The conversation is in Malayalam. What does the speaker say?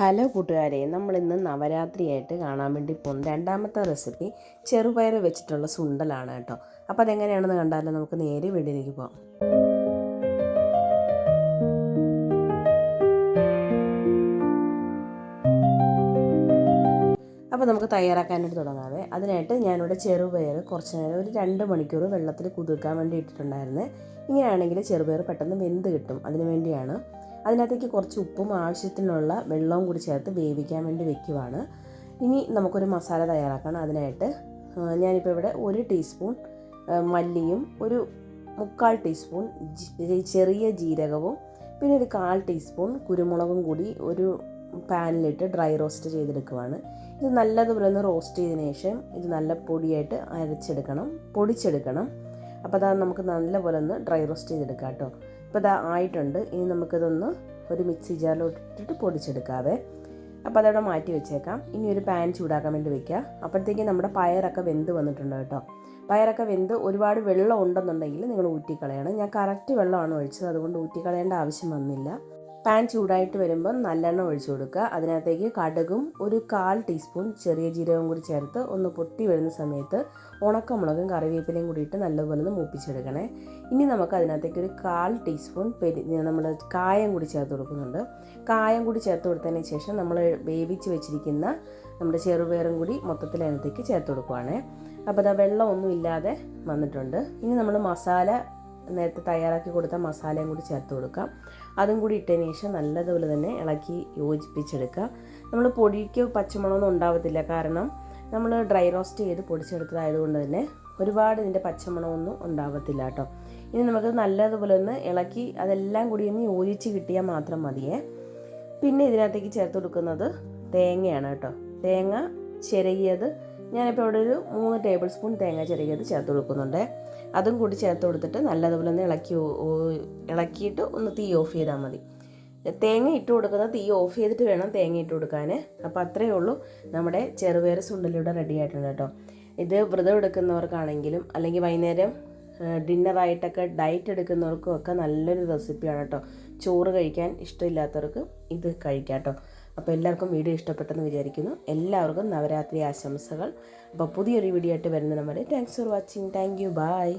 ഹലോ കൂട്ടുകാരെ നമ്മൾ ഇന്ന് നവരാത്രിയായിട്ട് കാണാൻ വേണ്ടി പോകുന്ന രണ്ടാമത്തെ റെസിപ്പി ചെറുപയർ വെച്ചിട്ടുള്ള സുണ്ടലാണ് കേട്ടോ. അപ്പോൾ അതെങ്ങനെയാണെന്ന് കണ്ടാലും നമുക്ക് നേരെ വീട്ടിലേക്ക് പോകാം അപ്പോൾ നമുക്ക് തയ്യാറാക്കാനായിട്ട് തുടങ്ങാവേ. അതിനായിട്ട് ഞാനിവിടെ ചെറുപയർ കുറച്ച് നേരം ഒരു രണ്ട് മണിക്കൂർ വെള്ളത്തിൽ കുതിർക്കാൻ വേണ്ടി ഇട്ടിട്ടുണ്ടായിരുന്നു. ഇങ്ങനെയാണെങ്കിൽ ചെറുപയർ പെട്ടെന്ന് വെന്ത് കിട്ടും. അതിനു വേണ്ടിയാണ് അതിനകത്തേക്ക് കുറച്ച് ഉപ്പും ആവശ്യത്തിനുള്ള വെള്ളവും കൂടി ചേർത്ത് വേവിക്കാൻ വേണ്ടി വെക്കുവാണ്. ഇനി നമുക്കൊരു മസാല തയ്യാറാക്കണം. അതിനായിട്ട് ഞാനിപ്പോൾ ഇവിടെ ഒരു ടീസ്പൂൺ മല്ലിയും ഒരു മുക്കാൽ ടീസ്പൂൺ ചെറിയ ജീരകവും പിന്നെ ഒരു കാൽ ടീസ്പൂൺ കുരുമുളകും കൂടി ഒരു പാനിലിട്ട് ഡ്രൈ റോസ്റ്റ് ചെയ്തെടുക്കുവാണ്. ഇത് നല്ലതുപോലെ ഒന്ന് റോസ്റ്റ് ചെയ്തതിന് ശേഷം ഇത് നല്ല പൊടിയായിട്ട് അരച്ചെടുക്കണം പൊടിച്ചെടുക്കണം. അപ്പോൾ അതാണ് നമുക്ക് നല്ലപോലെ ഒന്ന് ഡ്രൈ റോസ്റ്റ് ചെയ്തെടുക്കാം കേട്ടോ. ഇപ്പോൾ ഇതാ ആയിട്ടുണ്ട്. ഇനി നമുക്കിതൊന്ന് ഒരു മിക്സി ജാറിലോട്ടിട്ട് പൊടിച്ചെടുക്കാവേ. അപ്പോൾ അതവിടെ മാറ്റി വെച്ചേക്കാം. ഇനി ഒരു പാൻ ചൂടാക്കാൻ വേണ്ടി വെക്കുക. അപ്പോഴത്തേക്കും നമ്മുടെ പയറൊക്കെ വെന്ത് വന്നിട്ടുണ്ട് കേട്ടോ. പയറൊക്കെ വെന്ത് ഒരുപാട് വെള്ളം ഉണ്ടെന്നുണ്ടെങ്കിൽ നിങ്ങൾ ഊറ്റിക്കളയണം. ഞാൻ കറക്റ്റ് വെള്ളമാണ് ഒഴിച്ചത്. അതുകൊണ്ട് ഊറ്റിക്കളയേണ്ട ആവശ്യം വന്നില്ല. പാൻ ചൂടായിട്ട് വരുമ്പോൾ നല്ലെണ്ണ ഒഴിച്ചു കൊടുക്കുക. അതിനകത്തേക്ക് കടുകും ഒരു കാൽ ടീസ്പൂൺ ചെറിയ ജീരകവും കൂടി ചേർത്ത് ഒന്ന് പൊട്ടി വരുന്ന സമയത്ത് ഉണക്കമുളകും കറിവേപ്പിലയും കൂടിയിട്ട് നല്ലപോലെ ഒന്ന് മൂപ്പിച്ചെടുക്കണേ. ഇനി നമുക്ക് അതിനകത്തേക്ക് ഒരു കാൽ ടീസ്പൂൺ പെരി നമ്മൾ കായം കൂടി ചേർത്ത് കൊടുക്കുന്നുണ്ട്. കായം കൂടി ചേർത്ത് കൊടുത്തതിന് ശേഷം നമ്മൾ വേവിച്ച് വെച്ചിരിക്കുന്ന നമ്മുടെ ചെറുപയറും കൂടി മൊത്തത്തിൽ അതിനകത്തേക്ക് ചേർത്ത് കൊടുക്കുവാണേ. അപ്പോൾ അതാ വെള്ളമൊന്നും ഇല്ലാതെ വന്നിട്ടുണ്ട്. ഇനി നമ്മൾ മസാല നേരത്തെ തയ്യാറാക്കി കൊടുത്ത മസാലയും കൂടി ചേർത്ത് കൊടുക്കാം. അതും കൂടി ഇട്ടതിന് ശേഷം നല്ലതുപോലെ തന്നെ ഇളക്കി യോജിപ്പിച്ചെടുക്കുക. നമ്മൾ പൊടിക്ക് പച്ചമുളകൊന്നും ഉണ്ടാവത്തില്ല. കാരണം നമ്മൾ ഡ്രൈ റോസ്റ്റ് ചെയ്ത് പൊടിച്ചെടുത്തതായതുകൊണ്ട് തന്നെ ഒരുപാട് ഇതിന്റെ പച്ചമണമൊന്നും ഉണ്ടാവത്തില്ല കേട്ടോ. ഇനി നമുക്ക് നല്ലതുപോലെ ഒന്ന് ഇളക്കി അതെല്ലാം കൂടി ഒന്ന് യോജിച്ച് കിട്ടിയാൽ മാത്രം മതിയേ. പിന്നെ ഇതിനകത്തേക്ക് ചേർത്ത് കൊടുക്കുന്നത് തേങ്ങയാണ് കേട്ടോ. തേങ്ങ ചിരകിയത് ഞാനിപ്പോൾ ഇവിടെ ഒരു മൂന്ന് ടേബിൾ സ്പൂൺ തേങ്ങ ചിരകിയത് ചേർത്ത് കൊടുക്കുന്നുണ്ട്. അതും കൂടി ചേർത്ത് കൊടുത്തിട്ട് നല്ലതുപോലെ ഒന്ന് ഇളക്കി ഇളക്കിയിട്ട് ഒന്ന് തീ ഓഫ് ചെയ്താൽ മതി. തേങ്ങ ഇട്ട് കൊടുക്കുന്ന തീ ഓഫ് ചെയ്തിട്ട് വേണം തേങ്ങ ഇട്ട് കൊടുക്കാൻ. അപ്പോൾ അത്രയേ ഉള്ളൂ നമ്മുടെ ചെറുപയർ സുണ്ടലിവിടെ റെഡി ആയിട്ടുണ്ട് കേട്ടോ. ഇത് വ്രതം എടുക്കുന്നവർക്കാണെങ്കിലും അല്ലെങ്കിൽ വൈകുന്നേരം ഡിന്നറായിട്ടൊക്കെ ഡയറ്റ് എടുക്കുന്നവർക്കും ഒക്കെ നല്ലൊരു റെസിപ്പിയാണ് കേട്ടോ. ചോറ് കഴിക്കാൻ ഇഷ്ടമില്ലാത്തവർക്ക് ഇത് കഴിക്കാം കേട്ടോ. അപ്പോൾ എല്ലാവർക്കും വീഡിയോ ഇഷ്ടപ്പെട്ടെന്ന് വിചാരിക്കുന്നു. എല്ലാവർക്കും നവരാത്രി ആശംസകൾ. അപ്പോൾ പുതിയൊരു വീഡിയോ ആയിട്ട് വരുന്നതിനും വരെ thanks for watching thank you bye